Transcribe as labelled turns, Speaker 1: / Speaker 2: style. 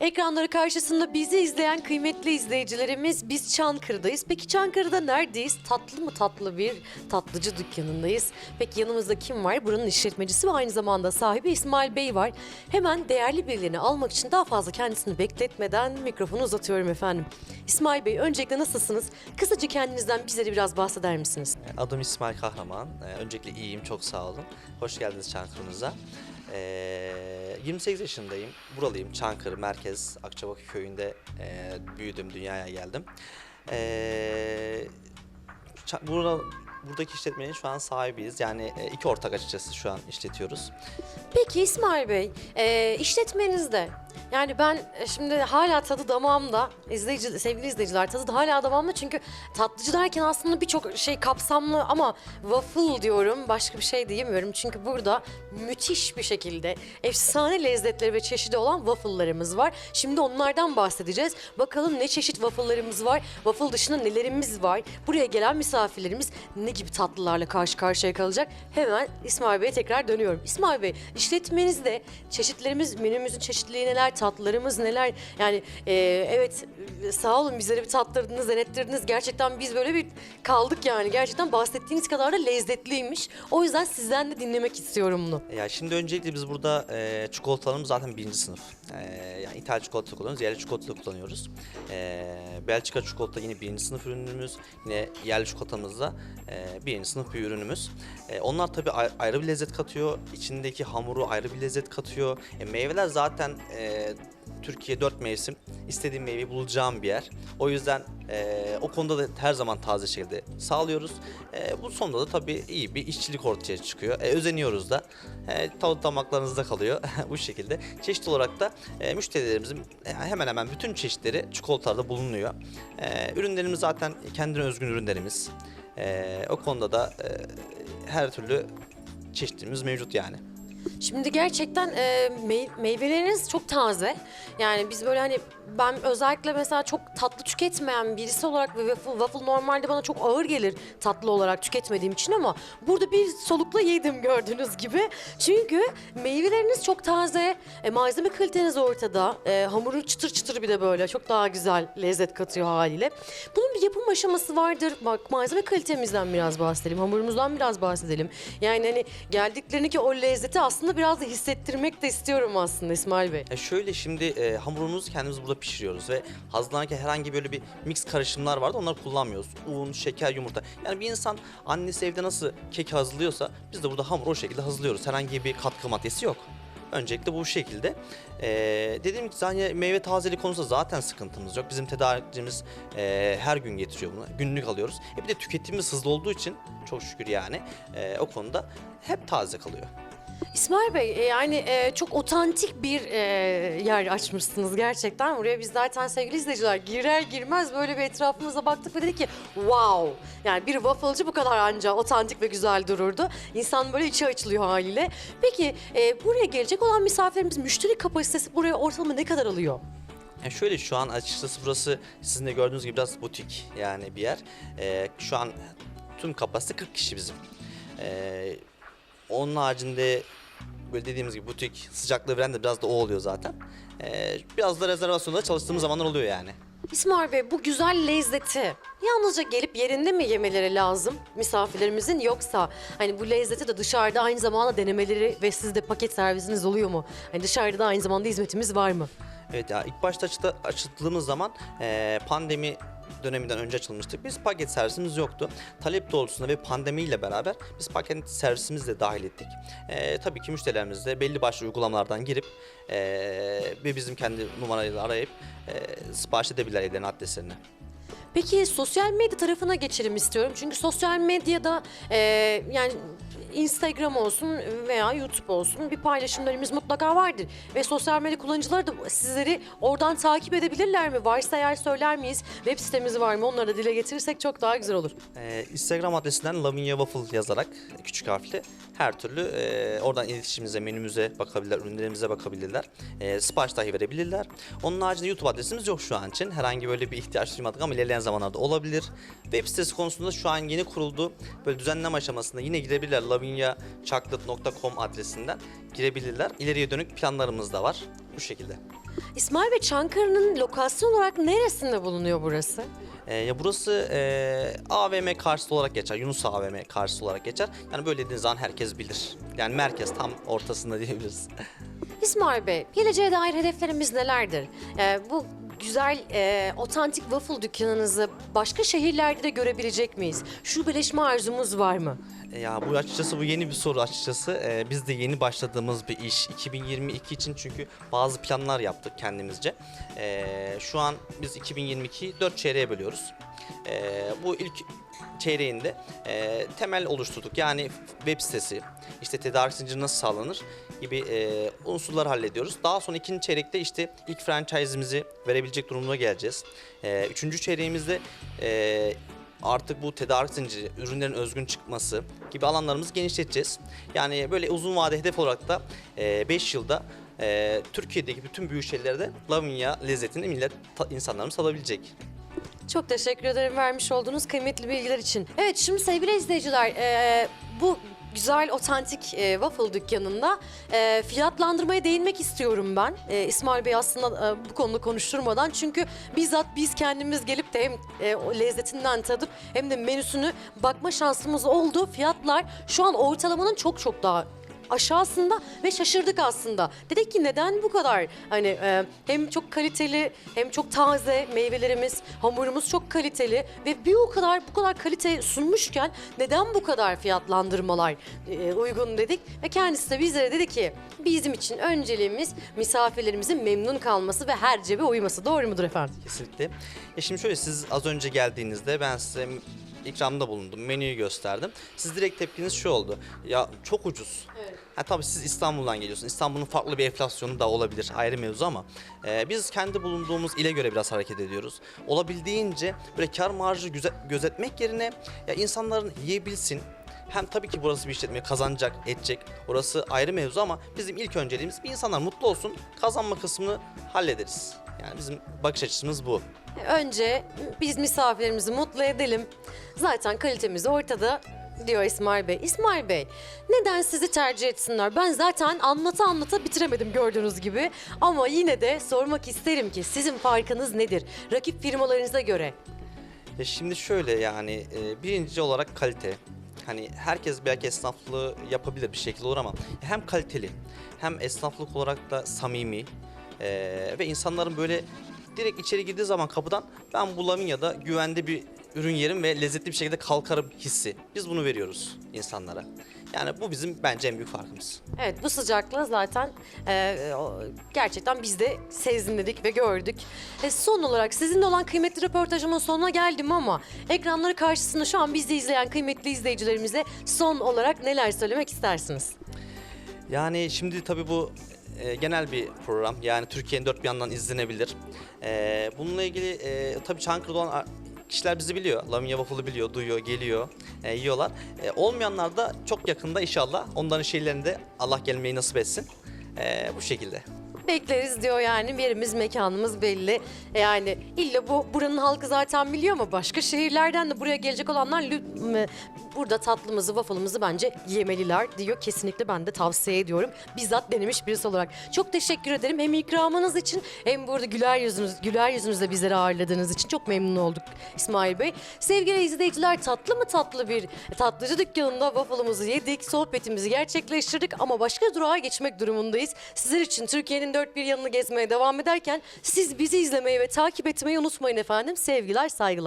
Speaker 1: Ekranları karşısında bizi izleyen kıymetli izleyicilerimiz biz Çankırı'dayız. Peki Çankırı'da neredeyiz? Tatlı mı tatlı bir tatlıcı dükkanındayız. Peki yanımızda kim var? Buranın işletmecisi ve aynı zamanda sahibi İsmail Bey var. Hemen değerli birilerini almak için daha fazla kendisini bekletmeden mikrofonu uzatıyorum efendim. İsmail Bey öncelikle nasılsınız? Kısaca kendinizden bizlere biraz bahseder misiniz?
Speaker 2: Adım İsmail Kahraman. Ee, Öncelikle iyiyim, çok sağ olun. Hoş geldiniz Çankırı'nıza. Ee, 28 yaşındayım, buralıyım. Çankırı, merkez, Akçabatı köyünde e, büyüdüm, dünyaya geldim. Ça- burada, buradaki işletmenin şu an sahibiyiz. Yani e, iki ortak açıkçası şu an işletiyoruz.
Speaker 1: Peki İsmail Bey, e, işletmenizde yani ben e, şimdi hala tadı damağımda, izleyici, sevgili izleyiciler tadı da hala damağımda çünkü tatlıcı derken aslında birçok şey kapsamlı ama waffle diyorum başka bir şey diyemiyorum. Çünkü burada müthiş bir şekilde efsane lezzetleri ve çeşidi olan waffle'larımız var. Şimdi onlardan bahsedeceğiz. Bakalım ne çeşit waffle'larımız var, waffle dışında nelerimiz var, buraya gelen misafirlerimiz ne gibi tatlılarla karşı karşıya kalacak. Hemen İsmail Bey'e tekrar dönüyorum. İsmail Bey, işletmenizde çeşitlerimiz, menümüzün çeşitliliği neler, tatlılarımız neler? Yani e, evet sağ olun bizlere bir tattırdınız, denettirdiniz. Gerçekten biz böyle bir kaldık yani. Gerçekten bahsettiğiniz kadar da lezzetliymiş. O yüzden sizden de dinlemek istiyorum bunu.
Speaker 2: Ya şimdi öncelikle biz burada e, çikolatalarımız zaten birinci sınıf. E, yani İtalya çikolata kullanıyoruz, yerli çikolata kullanıyoruz. E, Belçika çikolata yine birinci sınıf ürünümüz. Yine yerli çikolatamız da e, birinci sınıf bir ürünümüz. E, onlar tabii ay- ayrı bir lezzet katıyor. İçindeki hamuru ayrı bir lezzet katıyor. E, meyveler zaten e, Türkiye dört mevsim. istediğim meyveyi bulacağım bir yer. O yüzden e, o konuda da her zaman taze şekilde sağlıyoruz. E, bu sonunda da tabii iyi bir işçilik ortaya çıkıyor. E, özeniyoruz da. E, tadı damaklarınızda kalıyor bu şekilde. Çeşit olarak da e, müşterilerimizin e, hemen hemen bütün çeşitleri çikolatalarda bulunuyor. E, ürünlerimiz zaten kendine özgün ürünlerimiz. E, o konuda da e, her türlü çeşitimiz mevcut yani.
Speaker 1: Şimdi gerçekten e, mey- meyveleriniz çok taze. Yani biz böyle hani ben özellikle mesela çok tatlı tüketmeyen birisi olarak ve waffle, waffle normalde bana çok ağır gelir tatlı olarak tüketmediğim için ama burada bir solukla yedim gördüğünüz gibi. Çünkü meyveleriniz çok taze, e, malzeme kaliteniz ortada, e, hamuru çıtır çıtır bir de böyle çok daha güzel lezzet katıyor haliyle. Bunun bir yapım aşaması vardır. Bak malzeme kalitemizden biraz bahsedelim, hamurumuzdan biraz bahsedelim. Yani hani geldiklerindeki o lezzeti aslında biraz da hissettirmek de istiyorum aslında İsmail Bey.
Speaker 2: E şöyle şimdi e, hamurumuzu kendimiz burada pişiriyoruz ve hazırlanırken herhangi böyle bir mix karışımlar vardı onları kullanmıyoruz. Un, şeker, yumurta. Yani bir insan annesi evde nasıl kek hazırlıyorsa biz de burada hamuru o şekilde hazırlıyoruz. Herhangi bir katkı maddesi yok. Öncelikle bu şekilde. E, dediğim gibi zaten meyve tazeliği konusunda zaten sıkıntımız yok. Bizim tedarikçimiz e, her gün getiriyor bunu. Günlük alıyoruz. E bir de tüketimimiz hızlı olduğu için çok şükür yani e, o konuda hep taze kalıyor.
Speaker 1: İsmail Bey e, yani e, çok otantik bir e, yer açmışsınız gerçekten. Buraya biz zaten sevgili izleyiciler girer girmez böyle bir etrafımıza baktık ve dedik ki wow. Yani bir wafflecı bu kadar anca otantik ve güzel dururdu. İnsan böyle içi açılıyor haliyle. Peki e, buraya gelecek olan misafirimiz müşteri kapasitesi buraya ortalama ne kadar alıyor?
Speaker 2: Yani şöyle şu an açıkçası burası sizin de gördüğünüz gibi biraz butik yani bir yer. Ee, şu an tüm kapasite 40 kişi bizim. Ee, onun haricinde böyle dediğimiz gibi butik sıcaklığı veren de biraz da o oluyor zaten. Ee, biraz da rezervasyonda çalıştığımız zamanlar oluyor yani.
Speaker 1: İsmail Bey bu güzel lezzeti yalnızca gelip yerinde mi yemeleri lazım misafirlerimizin yoksa hani bu lezzeti de dışarıda aynı zamanda denemeleri ve sizde paket servisiniz oluyor mu? Hani dışarıda da aynı zamanda hizmetimiz var mı?
Speaker 2: Evet ya ilk başta açtı, açıldığımız zaman eee, pandemi döneminden önce açılmıştık. Biz paket servisimiz yoktu. Talep doğrultusunda ve pandemiyle beraber biz paket servisimizi de dahil ettik. Eee, tabii ki müşterilerimiz de belli başlı uygulamalardan girip eee, ve bizim kendi numaralarıyla arayıp eee sipariş edebilirler evlerine adreslerine.
Speaker 1: Peki sosyal medya tarafına geçelim istiyorum. Çünkü sosyal medyada e, yani Instagram olsun veya YouTube olsun bir paylaşımlarımız mutlaka vardır. Ve sosyal medya kullanıcıları da sizleri oradan takip edebilirler mi? Varsa eğer söyler miyiz? Web sitemiz var mı? Onları da dile getirirsek çok daha güzel olur.
Speaker 2: Ee, Instagram adresinden Lavinia Waffle yazarak küçük harfle her türlü e, oradan iletişimimize, menümüze bakabilirler, ürünlerimize bakabilirler. E, sipariş dahi verebilirler. Onun haricinde YouTube adresimiz yok şu an için. Herhangi böyle bir ihtiyaç duymadık ama ilerleyen zamanlarda olabilir. Web sitesi konusunda şu an yeni kuruldu. Böyle düzenleme aşamasında yine gidebilirler lavinyachocolate.com adresinden girebilirler. İleriye dönük planlarımız da var. Bu şekilde.
Speaker 1: İsmail Bey Çankırı'nın lokasyon olarak neresinde bulunuyor burası?
Speaker 2: Ee, ya burası e, AVM karşısı olarak geçer. Yunus AVM karşısı olarak geçer. Yani böyle dediğiniz zaman herkes bilir. Yani merkez tam ortasında diyebiliriz.
Speaker 1: İsmail Bey, geleceğe dair hedeflerimiz nelerdir? Ee, bu güzel, e, otantik waffle dükkanınızı başka şehirlerde de görebilecek miyiz? Şubeleşme arzumuz var mı?
Speaker 2: E, Ya bu açıkçası bu yeni bir soru açıkçası. E, biz de yeni başladığımız bir iş. 2022 için çünkü bazı planlar yaptık kendimizce. E, şu an biz 2022'yi 4 çeyreğe bölüyoruz. E, bu ilk çeyreğinde e, temel oluşturduk. Yani web sitesi, işte tedarik zinciri nasıl sağlanır gibi e, unsurları hallediyoruz. Daha sonra ikinci çeyrekte işte ilk franchise'imizi verebilecek durumuna geleceğiz. E, üçüncü çeyreğimizde e, artık bu tedarik zinciri, ürünlerin özgün çıkması gibi alanlarımızı genişleteceğiz. Yani böyle uzun vade hedef olarak da 5 yılda e, Türkiye'deki bütün büyük şehirlerde Lavinia lezzetini millet insanlarımız tadabilecek.
Speaker 1: Çok teşekkür ederim vermiş olduğunuz kıymetli bilgiler için. Evet şimdi sevgili izleyiciler e, bu güzel otantik e, waffle dükkanında e, fiyatlandırmaya değinmek istiyorum ben. E, İsmail Bey aslında e, bu konuda konuşturmadan çünkü bizzat biz kendimiz gelip de hem e, o lezzetinden tadıp hem de menüsünü bakma şansımız oldu. Fiyatlar şu an ortalamanın çok çok daha aşağısında ve şaşırdık aslında. Dedik ki neden bu kadar hani e, hem çok kaliteli hem çok taze meyvelerimiz, hamurumuz çok kaliteli ve bir o kadar bu kadar kalite sunmuşken neden bu kadar fiyatlandırmalar e, uygun dedik ve kendisi de bizlere dedi ki bizim için önceliğimiz misafirlerimizin memnun kalması ve her cebe uyması. Doğru mudur efendim?
Speaker 2: Kesinlikle. Ya şimdi şöyle siz az önce geldiğinizde ben size ikramda bulundum, menüyü gösterdim. Siz direkt tepkiniz şu oldu. Ya çok ucuz.
Speaker 1: Evet.
Speaker 2: Ha tabii siz İstanbul'dan geliyorsunuz. İstanbul'un farklı bir enflasyonu da olabilir. Ayrı mevzu ama e, biz kendi bulunduğumuz ile göre biraz hareket ediyoruz. Olabildiğince böyle kar marjı güze- gözetmek yerine ya insanların yiyebilsin. Hem tabii ki burası bir işletme kazanacak, edecek. Orası ayrı mevzu ama bizim ilk önceliğimiz bir insanlar mutlu olsun. Kazanma kısmını hallederiz. Yani bizim bakış açımız bu.
Speaker 1: Önce biz misafirlerimizi mutlu edelim. Zaten kalitemiz ortada diyor İsmail Bey. İsmail Bey neden sizi tercih etsinler? Ben zaten anlata anlata bitiremedim gördüğünüz gibi. Ama yine de sormak isterim ki sizin farkınız nedir? Rakip firmalarınıza göre.
Speaker 2: Ya şimdi şöyle yani e, birinci olarak kalite. Hani herkes belki esnaflığı yapabilir bir şekilde olur ama hem kaliteli hem esnaflık olarak da samimi e, ve insanların böyle direkt içeri girdiği zaman kapıdan ben bu Lavinia'da güvende bir ürün yerim ve lezzetli bir şekilde kalkarım hissi. Biz bunu veriyoruz insanlara. Yani bu bizim bence en büyük farkımız.
Speaker 1: Evet bu sıcaklığı zaten e, o- gerçekten biz de sezinledik ve gördük. E, son olarak sizinle olan kıymetli röportajımın sonuna geldim ama ekranları karşısında şu an bizi izleyen kıymetli izleyicilerimize son olarak neler söylemek istersiniz?
Speaker 2: Yani şimdi tabii bu e, genel bir program. Yani Türkiye'nin dört bir yandan izlenebilir. E, bununla ilgili e, tabii Çankırı'da olan kişiler bizi biliyor. Lamia Waffle'ı biliyor, duyuyor, geliyor, e, yiyorlar. E, olmayanlar da çok yakında inşallah onların şeylerinde Allah gelmeyi nasip etsin. E, bu şekilde.
Speaker 1: Bekleriz diyor yani yerimiz mekanımız belli. E, Yani illa bu buranın halkı zaten biliyor ama başka şehirlerden de buraya gelecek olanlar burada tatlımızı, waffle'ımızı bence yemeliler diyor. Kesinlikle ben de tavsiye ediyorum. Bizzat denemiş birisi olarak. Çok teşekkür ederim hem ikramınız için hem burada güler yüzünüz, güler yüzünüzle bizleri ağırladığınız için çok memnun olduk İsmail Bey. Sevgili izleyiciler tatlı mı tatlı bir tatlıcı dükkanında waffle'ımızı yedik, sohbetimizi gerçekleştirdik ama başka durağa geçmek durumundayız. Sizler için Türkiye'nin dört bir yanını gezmeye devam ederken siz bizi izlemeyi ve takip etmeyi unutmayın efendim. Sevgiler, saygılar.